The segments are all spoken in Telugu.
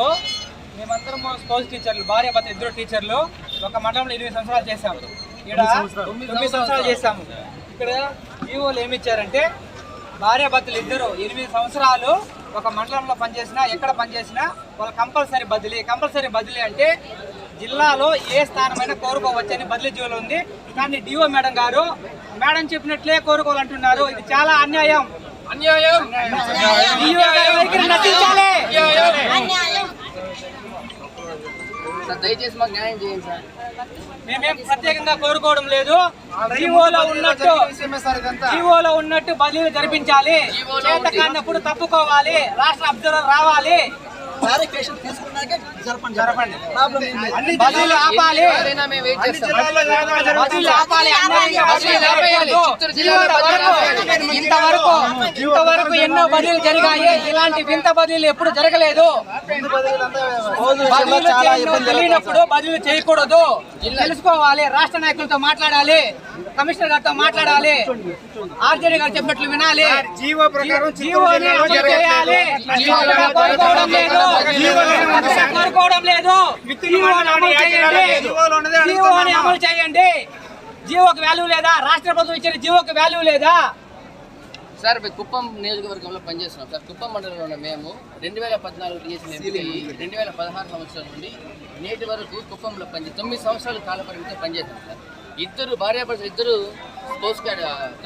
జీవో మేమందరం స్కూల్ టీచర్లు భార్య భర్త ఇద్దరు టీచర్లు ఒక మండలంలో ఎనిమిది సంవత్సరాలు చేశాము. ఇక్కడ తొమ్మిది సంవత్సరాలు. చేశాము. ఇక్కడ జీవోలు ఏమి ఇచ్చారంటే భార్య భర్తలు ఇద్దరు ఎనిమిది సంవత్సరాలు ఒక మండలంలో పనిచేసినా ఎక్కడ పనిచేసినా వాళ్ళు కంపల్సరీ బదిలీ. కంపల్సరీ బదిలీ అంటే జిల్లాలో ఏ స్థానమైనా కోరుకోవచ్చని బదిలీ జీవోలు ఉంది. కానీ డిఓ మేడం గారు మేడం చెప్పినట్లే కోరుకోవాలంటున్నారు. ఇది చాలా అన్యాయం. అన్యాయం. సార్ దయచేసి మాకు న్యాయం చేయండి సార్. మేమేం ప్రత్యేకంగా కోరుకోవడం లేదు. జీవోలో ఉన్నట్టు జీవోలో ఉన్నట్టు బదిలీలు జరిపించాలి. చేత కానప్పుడు తప్పుకోవాలి. రాష్ట్ర అబ్జర్వర్ రావాలి. ఆపాలి. ఆపాలి అన్యాయంగా బదిలీలు జరగకూడదు. చిత్తూరు జిల్లాలో ఇంతవరకు ఎన్నో బదిలీలు జరిగాయి. ఇలాంటి వింత బదిలీలు ఎప్పుడు జరగలేదు. బదిలీలు తెలియనప్పుడు బదిలీలు చేయకూడదు. తెలుసుకోవాలి. రాష్ట్ర నాయకులతో మాట్లాడాలి. కమిషనర్ గారితో మాట్లాడాలి. ఆర్జేడీ గారు చెప్పినట్లు వినాలి. జీవో ప్రకారం కోరుకోవడం లేదు జీవోని అమలు చేయండి. జీవోకి వాల్యూ లేదా? రాష్ట్ర ప్రభుత్వం ఇచ్చిన జీవోకి వాల్యూ లేదా? సార్ మేము కుప్పం నియోజకవర్గంలో పనిచేస్తున్నాం సార్. కుప్పం మండలంలో ఉన్న మేము రెండు వేల పద్నాలుగు ఎంపిక రెండు వేల పదహారు సంవత్సరం నుండి నేటి వరకు కుప్పంలో పని తొమ్మిది సంవత్సరాలు కాల పరిమితితో పనిచేస్తాం సార్. ఇద్దరు భార్యాభర్తలు ఇద్దరు స్పోర్ట్స్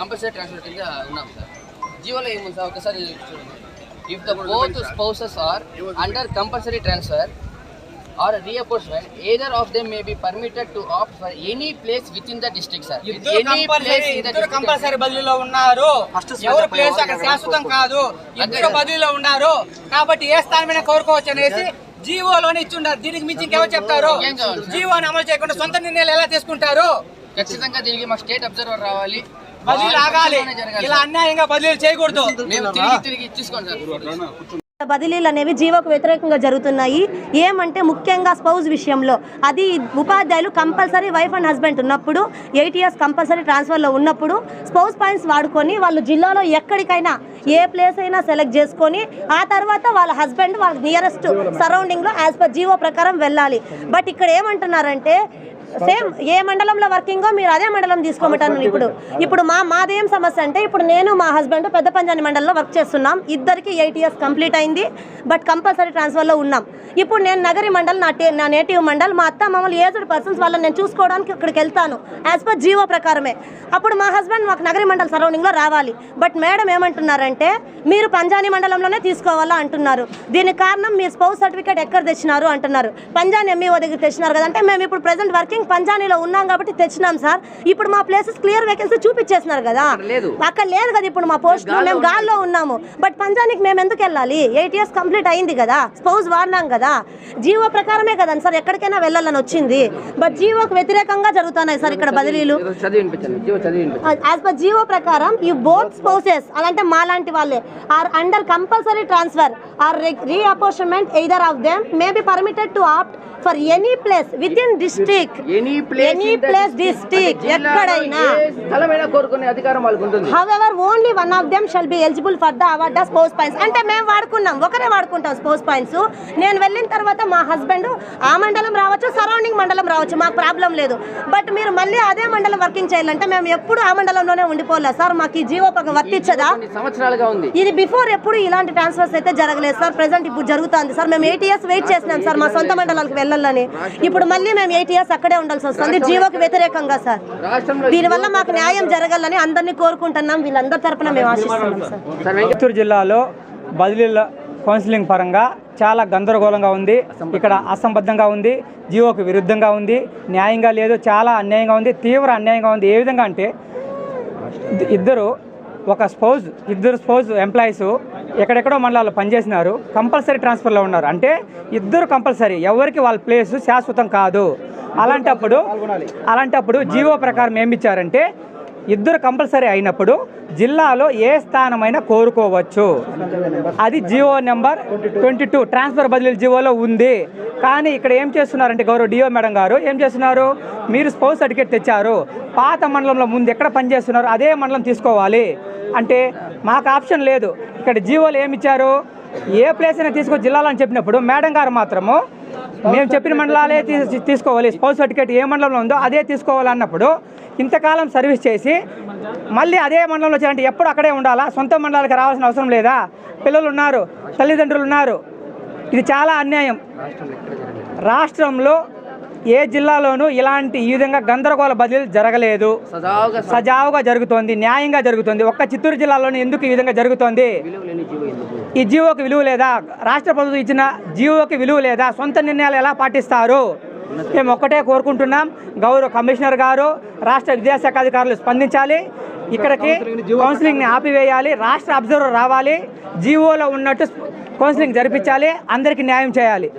కంపల్సరీ ట్రాన్స్ఫర్ కింద ఉన్నాం సార్. జీవోలో ఏముంది సార్? ఒకసారి చూడండి. If the both spouses are under compulsory transfer or reapportionment, either of them may be permitted to opt for any place within the district, sir. Any place compulsory in the ఇద్దరు district. కంపల్సరీ బదిలీలో ఉన్నారు. ఎవరు ప్లేస్ అక్కడ శాశ్వతం కాదు ఇద్దరు బదిలీలో ఉన్నారు. కాబట్టి ఏ స్థానమైనా కోరుకోవచ్చు అనేసి జీవోలోనే ఇచ్చుండారు. దీనికి మించి ఇంకెవరు చెప్తారు? ఏం కావాలి సార్? జీవోని అమలు చేయకుండా సొంత నిర్ణయాలు ఎలా తీసుకుంటారు? ఖచ్చితంగా దీనికి మా స్టేట్ అబ్జర్వర్ రావాలి. బదిలీలు ఆగాలి. వాళ్ళ జరగాలి ఇలా. అన్యాయంగా బదిలీలు చేయకూడదు. మేము తిరిగి తిరిగి చూసుకోండి సార్ బదిలీలు అనేవి జీవోకు వ్యతిరేకంగా జరుగుతున్నాయి. ఏమంటే ముఖ్యంగా స్పౌజ్ విషయంలో అది ఉపాధ్యాయులు కంపల్సరీ వైఫ్ అండ్ హస్బెండ్ ఉన్నప్పుడు ఎయిట్ ఇయర్స్ కంపల్సరీ ట్రాన్స్ఫర్లో ఉన్నప్పుడు స్పౌజ్ పాయింట్స్ వాడుకొని వాళ్ళు జిల్లాలో ఎక్కడికైనా ఏ ప్లేస్ అయినా సెలెక్ట్ చేసుకొని ఆ తర్వాత వాళ్ళ హస్బెండ్ వాళ్ళ నియరెస్ట్ సరౌండింగ్లో యాజ్ పర్ జీవో ప్రకారం వెళ్ళాలి. బట్ ఇక్కడ ఏమంటున్నారంటే సేమ్ ఏ మండలంలో వర్కింగో మీరు అదే మండలం తీసుకోమంటాను ఇప్పుడు. ఇప్పుడు మా మాదేం సమస్య అంటే ఇప్పుడు నేను మా హస్బెండ్ పెద్ద పంజాని మండలంలో వర్క్ చేస్తున్నాం. ఇద్దరికి ఎయిట్ ఇయర్స్ కంప్లీట్ అయింది. బట్ కంపల్సరీ ట్రాన్స్ఫర్లో ఉన్నాం. ఇప్పుడు నేను నగరి మండల్ నా టే- నా నేటివ్ మండల్ మా అత్త మామూలు ఏజ్డ్ పర్సన్స్ వాళ్ళని నేను చూసుకోవడానికి ఇక్కడికి వెళ్తాను. యాజ్ పర్ జీవో ప్రకారమే. అప్పుడు మా హస్బెండ్ మాకు నగరి మండల్ సరౌండింగ్లో రావాలి. బట్ మేడం ఏమంటున్నారంటే మీరు పంజాని మండలంలోనే తీసుకోవాలా అంటున్నారు. దీనికి కారణం మీరు స్పౌస్ సర్టిఫికేట్ ఎక్కడ తెచ్చినారు అంటున్నారు. పంజాని ఎంఈఓ దగ్గర తెచ్చినారు కదంటే మేము ఇప్పుడు ప్రెసెంట్ వర్కింగ్ పంజానీలో ఉన్నాం కాబట్టి తెచ్చినాం సార్. ఇప్పుడు మా ప్లేసెస్ క్లియర్ వేకెన్సీ చూపించేస్తున్నారు కదా. అక్కడ లేదు కదా ఇప్పుడు మా పోస్ట్ మేము గాల్లో ఉన్నాము. బట్ పంజానికి మేము ఎందుకు వెళ్ళాలి? ఎయిట్ ఇయర్స్ కంప్లీట్ అయింది కదా. స్పౌస్ వాడినాం కదా. జీవో ప్రకారమే కదండి సార్. ఎక్కడికైనా వెళ్ళాలని వచ్చింది. బట్ జీవోకి వ్యతిరేకంగా జరుగుతున్నాయి సార్ ఇక్కడ బదిలీలు. జీవో యాజ్ పర్ జియో ప్రకారం ఈ బోత్ స్పౌసెస్ అలాంటే మాలాంటి వాళ్ళే are under compulsory transfer or reapportionment either of them may be permitted to opt for any place within district any place any place district ఎక్కడైనా స్థలమైనా కోరుకునే అధికారం వాళ్ళకు ఉంటుంది. However only one of them shall be eligible for the award sports points అంటే మేము వాడుకున్నాం ఒకరే వాడుకుంటాం స్పోర్ట్స్ పాయింట్స్ నేను వెళ్ళిన తర్వాత మా హస్బెండ్ ఆ మండలం రావచ్చు సరౌండింగ్ మండలం రావచ్చు మాకు ప్రాబ్లం లేదు. బట్ మీరు మళ్ళీ అదే మండలం వర్కింగ్ చేయాలంటే మేము ఎప్పుడు ఆ మండలంలోనే ఉండిపోలేదు సార్ మాకు ఈ జీవో పక్క వర్తించదా? సంవత్సరాలుగా ఉంది. ఇది బిఫోర్ ఎప్పుడు ఇలాంటి ట్రాన్స్ఫర్స్ అయితే జరగలేదు సార్ ప్రెసెంట్ ఇప్పుడు జరుగుతుంది. సార్ మేము ఎయిట్ ఇయర్స్ వెయిట్ చేసినాం సార్ మా సొంత మండలాలకు వెళ్ళాలని. ఇప్పుడు మళ్ళీ మేము ఎయిట్ ఇయర్స్ అక్కడే ఉండాల్సి వస్తుంది జీవోకి వ్యతిరేకంగా సార్. దీనివల్ల మాకు న్యాయం జరగాలని అందరినీ కోరుకుంటున్నాం. వీళ్ళందరి తరపున మేము ఆశిస్తున్నాం సార్. చిత్తూరు జిల్లాలో బదిలీల కౌన్సిలింగ్ పరంగా చాలా గందరగోళంగా ఉంది. ఇక్కడ అసంబద్ధంగా ఉంది. జీవోకు విరుద్ధంగా ఉంది. న్యాయంగా లేదు. చాలా అన్యాయంగా ఉంది. తీవ్ర అన్యాయంగా ఉంది. ఏ విధంగా అంటే ఇద్ద- ఇద్దరు ఒక స్పౌజ్ ఇద్దరు స్పౌజ్ ఎంప్లాయీస్ ఎక్కడెక్కడో మండలాల్లో పనిచేసినారు. కంపల్సరీ ట్రాన్స్ఫర్లో ఉన్నారు. అంటే ఇద్దరు కంపల్సరీ. ఎవరికి వాళ్ళ ప్లేస్ శాశ్వతం కాదు. అలాంటప్పుడు అలాంటప్పుడు జీవో ప్రకారం ఏమి ఇచ్చారంటే ఇద్దరు కంపల్సరీ అయినప్పుడు జిల్లాలో ఏ స్థానమైనా కోరుకోవచ్చు. అది GO number twenty two. Transfer బదిలీ జియోలో ఉంది. కానీ ఇక్కడ ఏం చేస్తున్నారంటే గౌరవ డిఓ మేడం గారు ఏం చేస్తున్నారు? మీరు స్పౌస్ సర్టిఫికేట్ తెచ్చారు. పాత మండలంలో ముందు ఎక్కడ పనిచేస్తున్నారు? అదే మండలం తీసుకోవాలి. అంటే మాకు ఆప్షన్ లేదు. ఇక్కడ జియోలు ఏమి ఇచ్చారు ఏ ప్లేస్ అయినా తీసుకో జిల్లాలో అని చెప్పినప్పుడు మేడం గారు మాత్రము మేము చెప్పిన మండలాలే తీసుకోవాలి. స్పౌస్ సర్టిఫికేట్ ఏ మండలంలో ఉందో అదే తీసుకోవాలి అన్నప్పుడు ఇంతకాలం సర్వీస్ చేసి మళ్ళీ అదే మండలంలో చేయాలంటే ఎప్పుడు అక్కడే ఉండాలా? సొంత మండలానికి రావాల్సిన అవసరం లేదా? పిల్లలు ఉన్నారు తల్లిదండ్రులు ఉన్నారు. ఇది చాలా అన్యాయం. రాష్ట్రంలో ఏ జిల్లాలోనూ ఇలాంటి ఈ విధంగా గందరగోళ బదిలీలు జరగలేదు. సజావుగా సజావుగా జరుగుతోంది న్యాయంగా జరుగుతుంది. ఒక్క చిత్తూరు జిల్లాలోనే ఎందుకు ఈ విధంగా జరుగుతోంది? ఈ జీవోకి విలువ లేదా? రాష్ట్ర ప్రభుత్వం ఇచ్చిన జీవోకి విలువ లేదా? సొంత నిర్ణయాలు ఎలా పాటిస్తారు? మేము ఒక్కటే కోరుకుంటున్నాం. గౌరవ కమిషనర్ గారు రాష్ట్ర విద్యాశాఖ అధికారులు స్పందించాలి. ఇక్కడికి కౌన్సిలింగ్ని ఆపివేయాలి. రాష్ట్ర అబ్జర్వర్ రావాలి. జీవోలో ఉన్నట్టు కౌన్సిలింగ్ జరిపించాలి. అందరికీ న్యాయం చేయాలి.